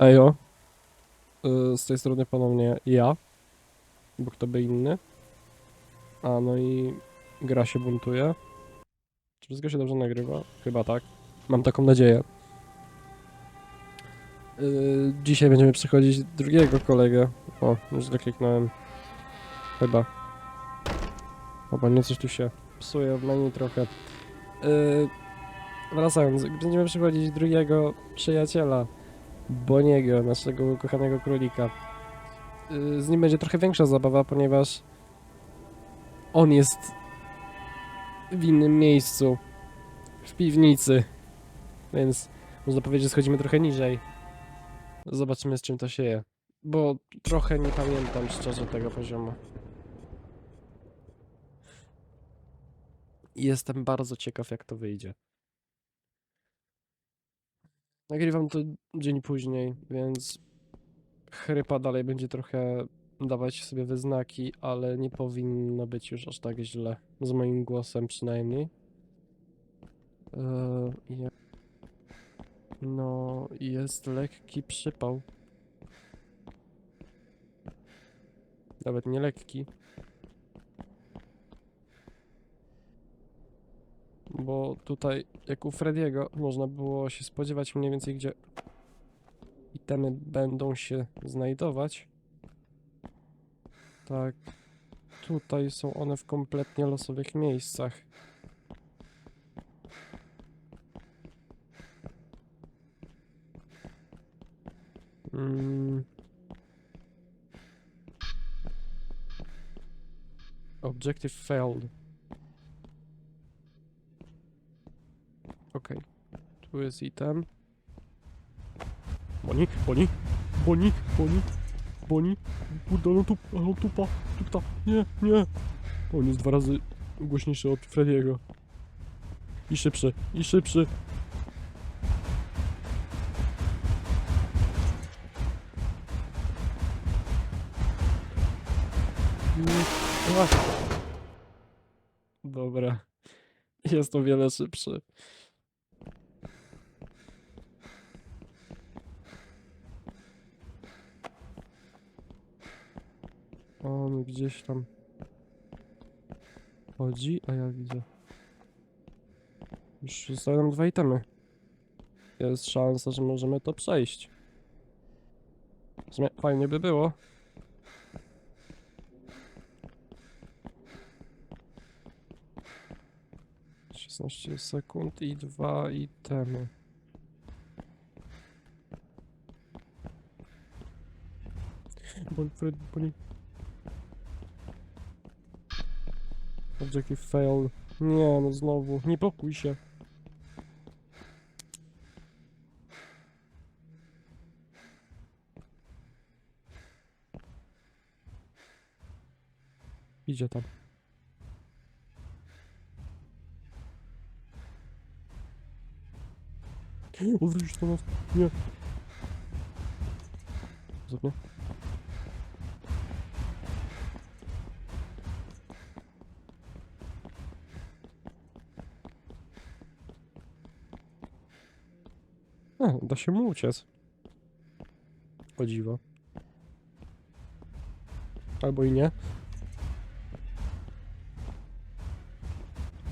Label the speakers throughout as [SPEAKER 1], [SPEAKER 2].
[SPEAKER 1] Ejo. Y, Z tej strony ponownie ja. Bo kto by inny. A no i gra się buntuje. Czy wszystko się dobrze nagrywa? Chyba tak. Mam taką nadzieję. Y, Dzisiaj będziemy przechodzić drugiego kolegę. O, źle kliknąłem. Chyba. Chyba nie coś tu się psuje w menu trochę. Yy, wracając, będziemy przechodzić drugiego przyjaciela. Boniego, naszego ukochanego królika. Yy, z nim będzie trochę większa zabawa, ponieważ on jest w innym miejscu. W piwnicy. Więc można powiedzieć, że schodzimy trochę niżej. Zobaczymy z czym to się je. Bo trochę nie pamiętam szczerze tego poziomu. Jestem bardzo ciekaw jak to wyjdzie. Nagrywam to dzień później, więc chrypa dalej będzie trochę dawać sobie wyznaki, ale nie powinno być już aż tak źle. Z moim głosem przynajmniej. Eee, No, jest lekki przypał. Nawet nie lekki. Bo tutaj, jak u Frediego, można było się spodziewać mniej więcej, gdzie itemy będą się znajdować. Tak, tutaj są one w kompletnie losowych miejscach. Mm. Objective failed. Tu jest item. Boni, boni, boni, boni, boni. Kurde, no tu, no tupa, tupa. Nie, nie. On jest dwa razy głośniejszy od Frediego. I szybszy, i szybszy. Mm. Dobra. Jest o wiele szybszy. On gdzieś tam chodzi, a ja widzę. Już zostały nam dwa itemy. Jest szansa, że możemy to przejść. Fajnie by było. Szesnaście sekund i dwa itemy. Boli, Fred, boli. Objective fail. Nie, no znowu. Nie pokój się. Idzie tam. Odwróć to nas. Nie. Da się mu uciec. O dziwo. Albo i nie.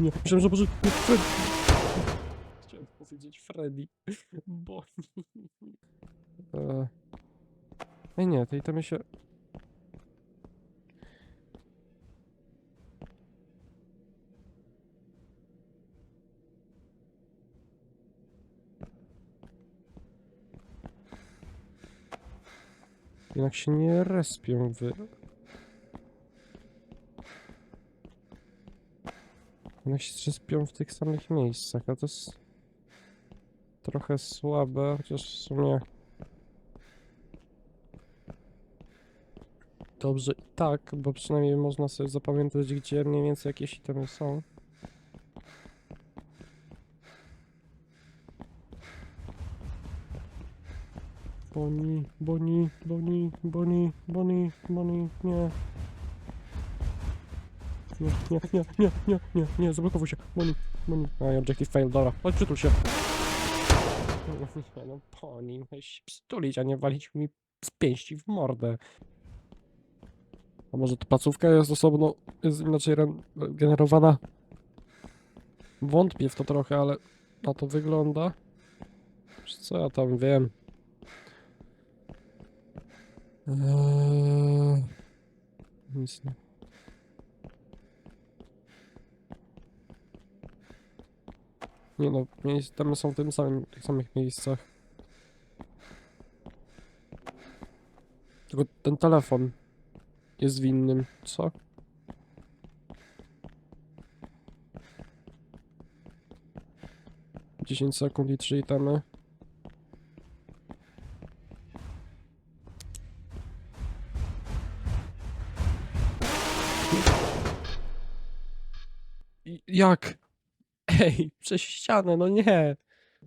[SPEAKER 1] Nie, myślałem, że może... nie, Fred... Chciałem powiedzieć Freddy. Bo... E... Ej nie, tej tam się... Jednak się nie respią wy... One się respią w tych samych miejscach, a to jest... Trochę słabe, chociaż w sumie... Dobrze i tak, bo przynajmniej można sobie zapamiętać, gdzie mniej więcej jakieś itemy są. Boni, boni, boni, boni, boni, boni, nie. Nie, nie, nie, nie, nie, nie, nie, zablokowuj się. Boni, boni. A, objective fail, dobra. Chodź, przytul się. No, po nim. Weź Przytulić, a nie walić mi z pięści w mordę. A może to placówka jest osobno, jest inaczej generowana? Wątpię w to trochę, ale na to wygląda. Co ja tam wiem? Eee... Nic nie. Nie no, miejsc, tam są w tym samym, tych samych miejscach. Tylko ten telefon jest w innym, co? Dziesięć sekund i trzy itemy. Jak? Ej, przez ścianę, no nie.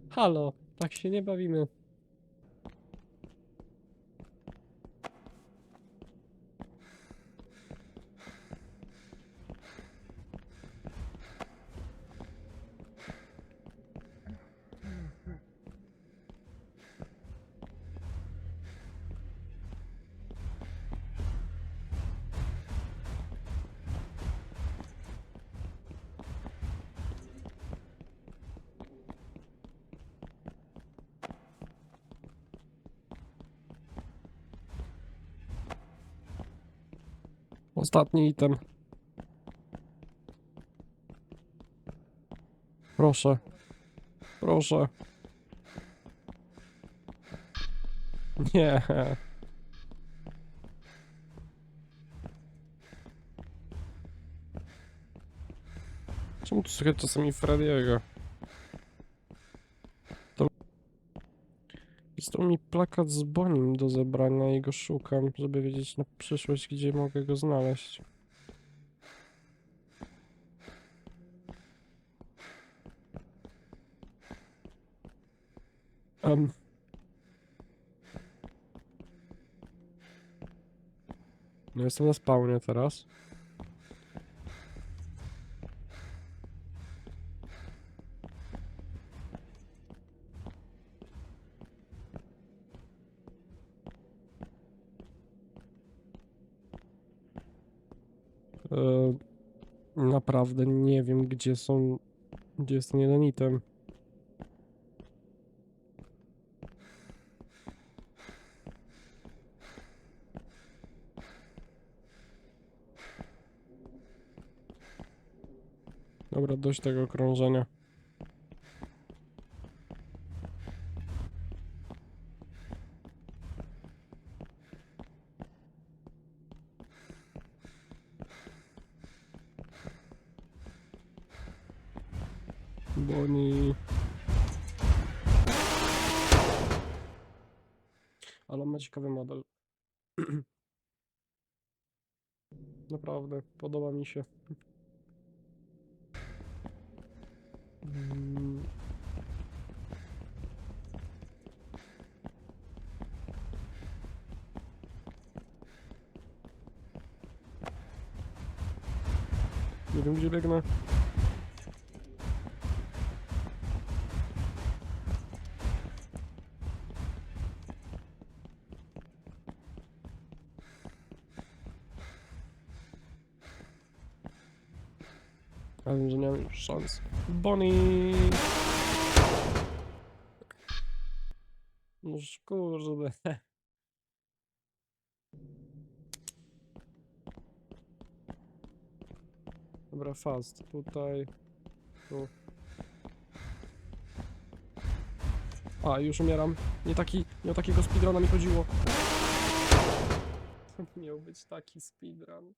[SPEAKER 1] Halo, tak się nie bawimy. Ostatni item. Proszę. Proszę. Nie. Czemu tu słychać czasami Frediego? To... Jest tu mi plakat z Bonim do zebrania i go szukam, żeby wiedzieć na przyszłość, gdzie mogę go znaleźć. Um. No jestem na spawnie teraz. Naprawdę nie wiem, gdzie są. Gdzie jest ten jeden item. Dobra, dość tego krążenia. Boni. Ale on ma ciekawy model. Naprawdę, podoba mi się. Mm. Nie wiem gdzie biegnę. Bonnie! No kurde. Dobra, fast. Tutaj. Tu. A, już umieram. Nie taki, nie o takiego speedruna mi chodziło. To miał być taki speedrun.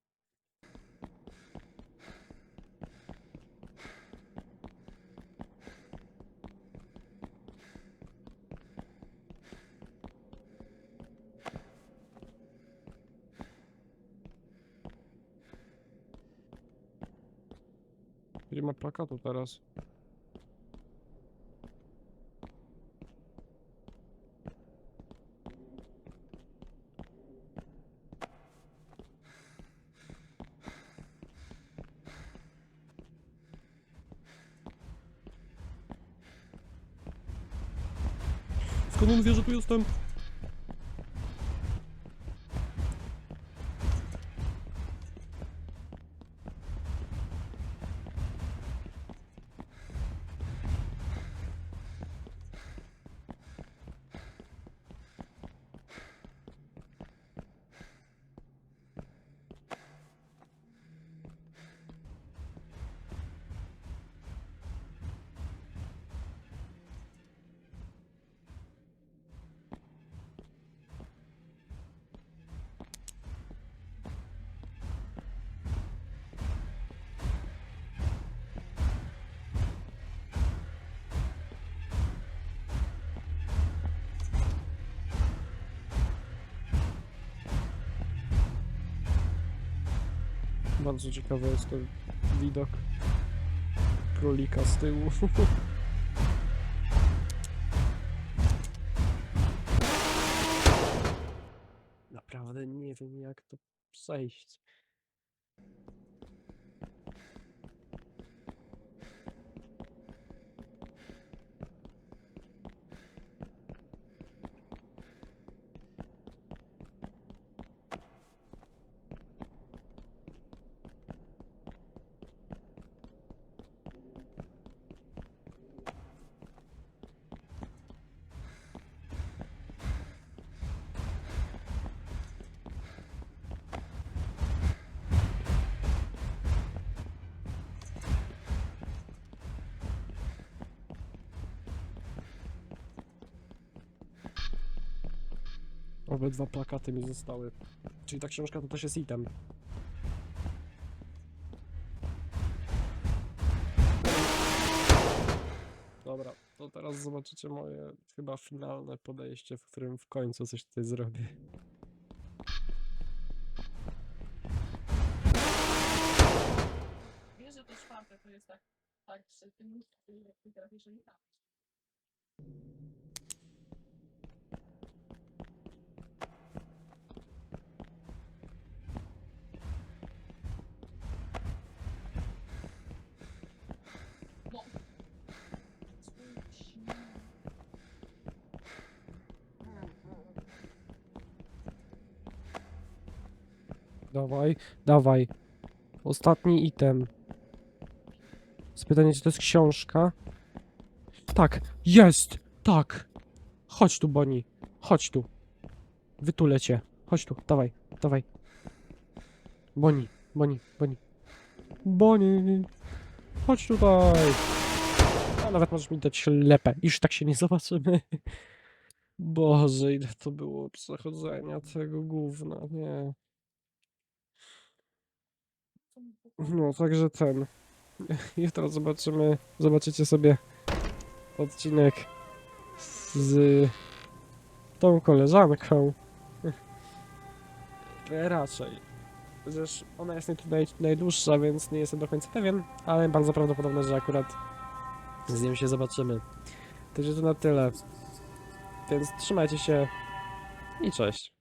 [SPEAKER 1] Gdzie ma plakatu teraz? Skąd on wie, Bardzo ciekawy jest ten widok królika z tyłu. Naprawdę nie wiem jak to przejść. Obydwa plakaty mi zostały. Czyli ta książka to też jest item. Dobra, to teraz zobaczycie moje chyba finalne podejście, w którym w końcu coś tutaj zrobię.
[SPEAKER 2] Wiesz, że to czwarte to jest tak, tak, że ty musisz, jak ty trafisz, że nie tam.
[SPEAKER 1] Dawaj, dawaj. Ostatni item. Spytanie, czy to jest książka? Tak, jest! Tak! Chodź tu, Boni. Chodź tu. Wytulę cię. Chodź tu, dawaj, dawaj. Boni, Boni, Boni. Boni! Chodź tutaj! A nawet możesz mi dać ślepę. Już tak się nie zobaczymy. Boże, ile to było przechodzenia tego gówna, nie. No, także ten. Jutro zobaczymy, zobaczycie sobie odcinek z tą koleżanką. Raczej. Chociaż ona jest naj, naj, najdłuższa, więc nie jestem do końca pewien, ale bardzo prawdopodobne, że akurat z nią się zobaczymy. Także to na tyle. Więc trzymajcie się i cześć.